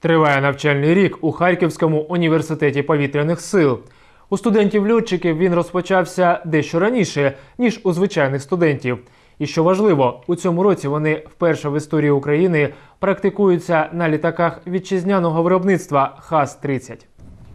Триває навчальний рік у Харківському університеті повітряних сил. У студентів-льотчиків він розпочався дещо раніше, ніж у звичайних студентів. І що важливо, у цьому році вони вперше в історії України практикуються на літаках вітчизняного виробництва ХАС-30.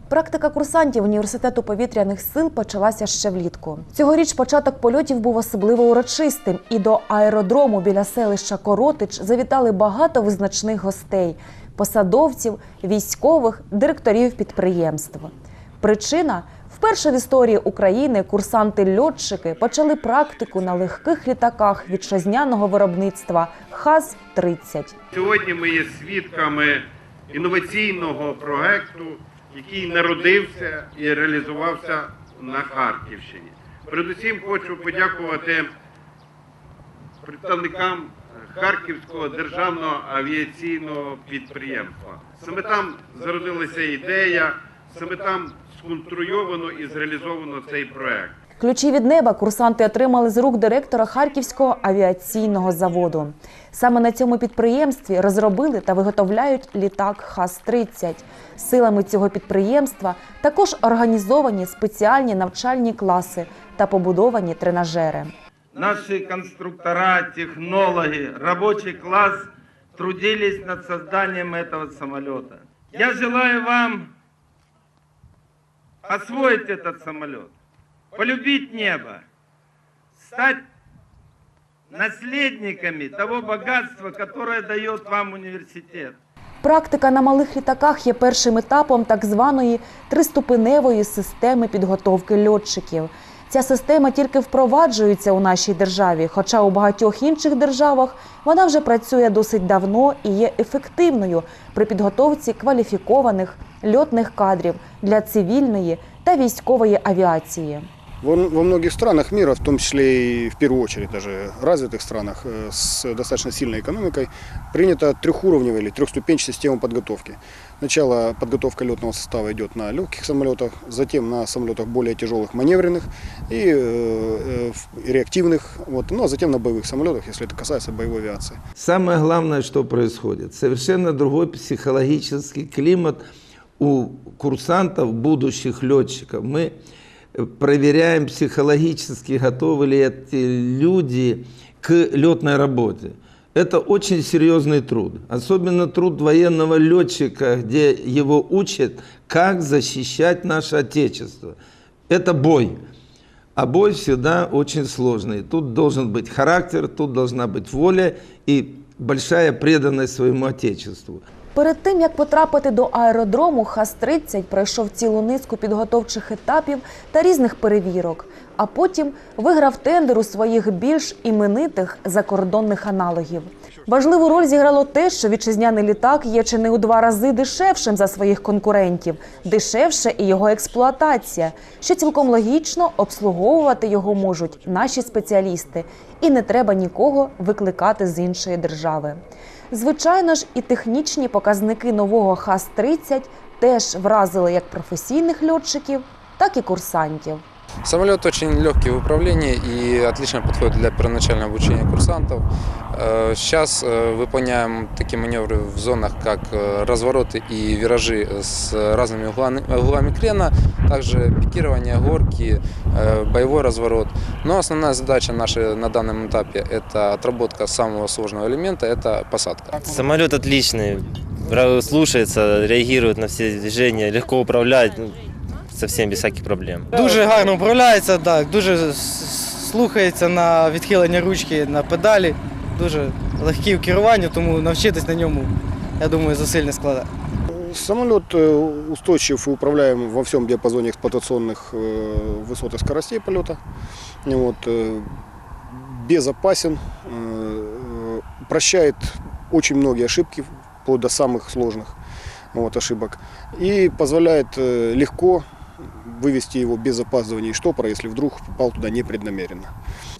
Практика курсантів університету повітряних сил почалася ще влітку. Цьогоріч початок польотів був особливо урочистим, і до аеродрому біля селища Коротич завітали багато визначних гостей посадовців, військових, директорів підприємств. Причина вперше в історії України курсанти-льотчики почали практику на легких літаках вітчизняного виробництва ХАЗ-30. Сьогодні ми є свідками інноваційного проекту, який народився і реалізувався на Харківщині. Передусім хочу подякувати представникам Харківського державного авіаційного підприємства. Саме там зародилася ідея, саме там сконструйовано і зреалізовано цей проект. Ключі від неба курсанти отримали з рук директора Харківського авіаційного заводу. Саме на цьому підприємстві розробили та виготовляють літак ХАС-30. Силами цього підприємства також організовані спеціальні навчальні класи та побудовані тренажери. Наши конструктора, технологи, рабочий класс трудились над созданием этого самолета. Я желаю вам освоить этот самолет, полюбить небо, стать наследниками того богатства, которое дает вам университет. Практика на малих літаках є першим етапом так званої триступеневої системи підготовки льотчиків. Ця система тільки впроваджується у нашій державі, хоча у багатьох інших державах вона вже працює досить давно і є ефективною при підготовці кваліфікованих льотних кадрів для цивільної та військової авіації. Во, многих странах мира, в том числе и в первую очередь даже развитых странах э, с достаточно сильной экономикой, принята трехуровневая или трехступенчатая система подготовки. Сначала подготовка летного состава идет на легких самолетах, затем на самолетах более тяжелых маневренных и э, э, реактивных, вот, ну а затем на боевых самолетах, если это касается боевой авиации. Самое главное, что происходит, совершенно другой психологический климат у курсантов, будущих летчиков. Мы проверяем психологически, готовы ли эти люди к летной работе. Это очень серьезный труд, особенно труд военного летчика, где его учат, как защищать наше Отечество. Это бой. А бой всегда очень сложный. Тут должен быть характер, тут должна быть воля и большая преданность своему Отечеству. Перед тим як потрапити до аеродрому, ХАС-30 пройшов цілу низку підготовчих етапів та різних перевірок, а потім виграв тендер у своїх більш іменитих закордонних аналогів. Важливу роль зіграло те, що вітчизняний літак є чи не у два рази дешевшим за своїх конкурентів, дешевше і його експлуатація, що цілком логічно обслуговувати його можуть наші спеціалісти, і не треба нікого викликати з іншої держави. Звичайно ж, і технічні показники нового ХАС-30 теж вразили як професійних льотчиків, так і курсантів. Самолет очень легкий в управлении и отлично подходит для первоначального обучения курсантов. Э, Сейчас э, выполняем такие маневры в зонах, как э, развороты и виражи с разными углами, углами крена, также пикирование, горки, боевой разворот. Но основная задача наша на данном этапе – это отработка самого сложного элемента – это посадка. Самолет отличный, слушается, реагирует на все движения, легко управлять, ну, совсем без всяких проблем. Дуже гарно управляється, так, дуже с- слухається на відхилення ручки на педалі, дуже легкий в керуванні, тому навчитись на ньому, я думаю, зусиль не складає. Самолет э, устойчив и управляем во всем диапазоне эксплуатационных э, высот и скоростей полета. Вот, э, безопасен, э, прощает очень многие ошибки, вплоть до самых сложных вот, ошибок. И позволяет э, легко вывести його без опаздування і штопора, якщо вдруг попав туди непреднамеренно.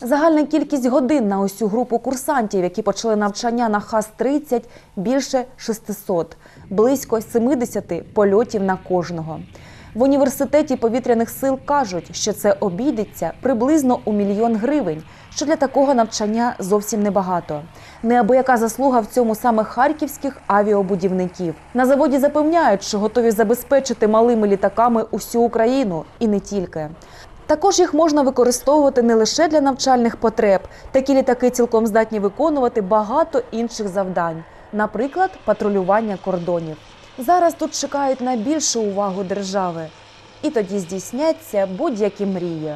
Загальна кількість годин на усю групу курсантів, які почали навчання на ХАС-30, більше 600, близько 70 польотів на кожного. В університеті повітряних сил кажуть, що це обійдеться приблизно у мільйон гривень, що для такого навчання зовсім небагато. Неабияка заслуга в цьому саме харківських авіабудівників. На заводі запевняють, що готові забезпечити малими літаками усю Україну і не тільки. Також їх можна використовувати не лише для навчальних потреб. Такі літаки цілком здатні виконувати багато інших завдань, наприклад, патрулювання кордонів. Зараз тут чекають на більшу увагу держави, і тоді здійсняться будь-які мрії.